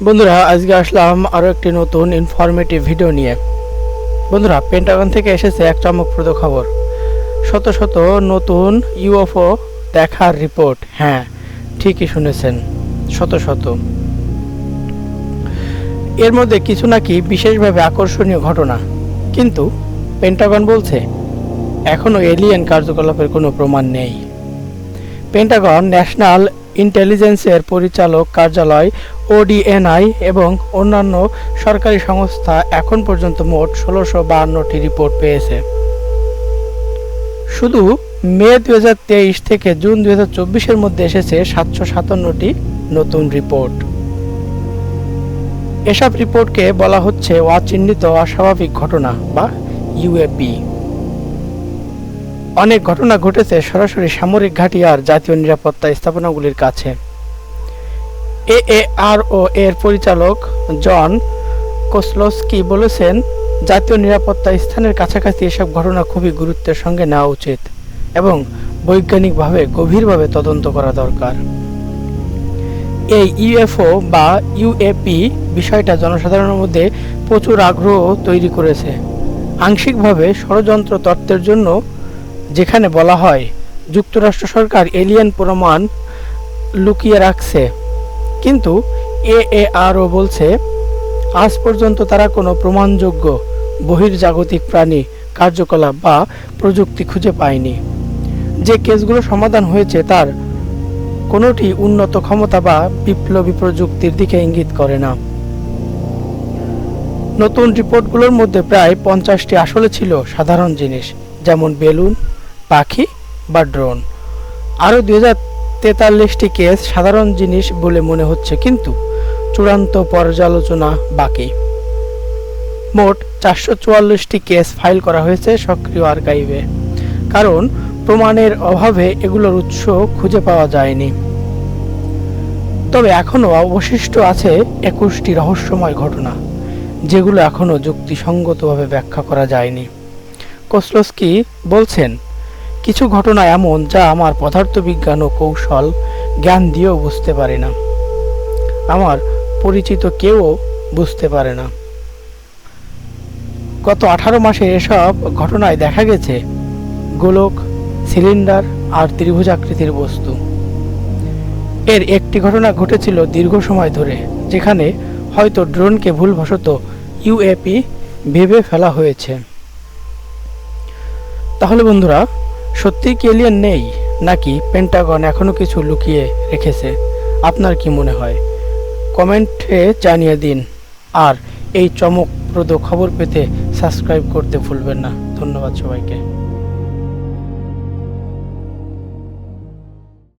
বন্ধুরা, আজকে আসলাম আরও একটি নতুন ইনফরমেটিভ ভিডিও নিয়ে। বন্ধুরা পেন্টাগন থেকে এসেছে এক চমকপ্রদ খবর। শত শত নতুন ইউএফও দেখার রিপোর্ট হ্যাঁ ঠিকই শুনেছেন, শত শত। এর মধ্যে কিছু নাকি বিশেষভাবে আকর্ষণীয় ঘটনা। কিন্তু পেন্টাগন বলছে এখনও এলিয়েন কার্যকলাপের কোনো প্রমাণ নেই। পেন্টাগন ন্যাশনাল ইন্টেলিজেন্সের পরিচালক কার্যালয়, ওডিএনআই এবং অন্যান্য সরকারি সংস্থা এখন পর্যন্ত মোট ষোলোশো বাহান্নটি রিপোর্ট পেয়েছে। শুধু মে দু হাজার তেইশ থেকে জুন দু হাজার মধ্যে এসেছে সাতশো সাতান্নটি নতুন রিপোর্ট। এসব রিপোর্টকে বলা হচ্ছে অচিহ্নিত অস্বাভাবিক ঘটনা বা ইউএপি। অনেক ঘটনা ঘটেছে সরাসরি সামরিক ঘাঁটি আর জাতীয় নিরাপত্তা স্থাপনাগুলির কাছে। এ এ আর ও এর পরিচালক জন কোসলস্কি বলেছেন, জাতীয় নিরাপত্তা স্থানের কাছাকাছি এসব ঘটনা খুবই গুরুত্বের সঙ্গে নেওয়া উচিত এবং বৈজ্ঞানিকভাবে গভীরভাবে তদন্ত করা দরকার। এই ইউএফও বা ইউএপি বিষয়টা জনসাধারণের মধ্যে প্রচুর আগ্রহ তৈরি করেছে। আংশিকভাবে ষড়যন্ত্র তত্ত্বের জন্য যেখানে বলা হয়, যুক্তরাষ্ট্র সরকার এলিয়েন প্রমাণ লুকিয়ে রাখছে। কিন্তু এ এ এএআরও বলছে, আজ পর্যন্ত তারা কোনো প্রমাণযোগ্য বহির্জাগতিক প্রাণী, কার্যকলাপ বা প্রযুক্তি খুঁজে পায়নি। যে কেসগুলো সমাধান হয়েছে তার কোনোটি উন্নত ক্ষমতা বা বিপ্লবী প্রযুক্তির দিকে ইঙ্গিত করে না। নতুন রিপোর্টগুলোর মধ্যে প্রায় পঞ্চাশটি আসলে ছিল সাধারণ জিনিস, যেমন বেলুন পাখি বা ড্রোন। আরও দুই হাজার তেতাল্লিশটি কেস সাধারণ জিনিস বলে মনে হচ্ছে, কিন্তু চূড়ান্ত পর্যালোচনা বাকি। মোট চারশো চুয়াল্লিশটি কেস ফাইল করা হয়েছে সক্রিয় আর্কাইভে। কারণ প্রমাণের অভাবে এগুলোর উৎস খুঁজে পাওয়া যায়নি। তবে এখনও অবশিষ্ট আছে একুশটি রহস্যময় ঘটনা, যেগুলো এখনও যুক্তিসঙ্গতভাবে ব্যাখ্যা করা যায়নি। কোসলস্কি বলছেন কিছু ঘটনা এমন যা আমার পদার্থবিজ্ঞান ও কৌশল, জ্ঞান দিয়েও বুঝতে পারি না। আমার পরিচিত কেউও বুঝতে পারে না। গত আঠারো মাসে এসব ঘটনায় দেখা গেছে গোলক, সিলিন্ডার আর ত্রিভুজাকৃতির বস্তু। এর একটি ঘটনা ঘটেছিল দীর্ঘ সময় ধরে, যেখানে হয়তো ড্রোনকে ভুলবশত ইউএপি ভেবে ফেলা হয়েছে। তাহলে বন্ধুরা সত্যিই কি এলিয়েন নেই? নাকি পেন্টাগন এখনও কিছু লুকিয়ে রেখেছে? আপনার কি মনে হয়? কমেন্টে জানিয়ে দিন। আর এই চমকপ্রদ খবর পেতে সাবস্ক্রাইব করতে ভুলবেন না। ধন্যবাদ সবাইকে।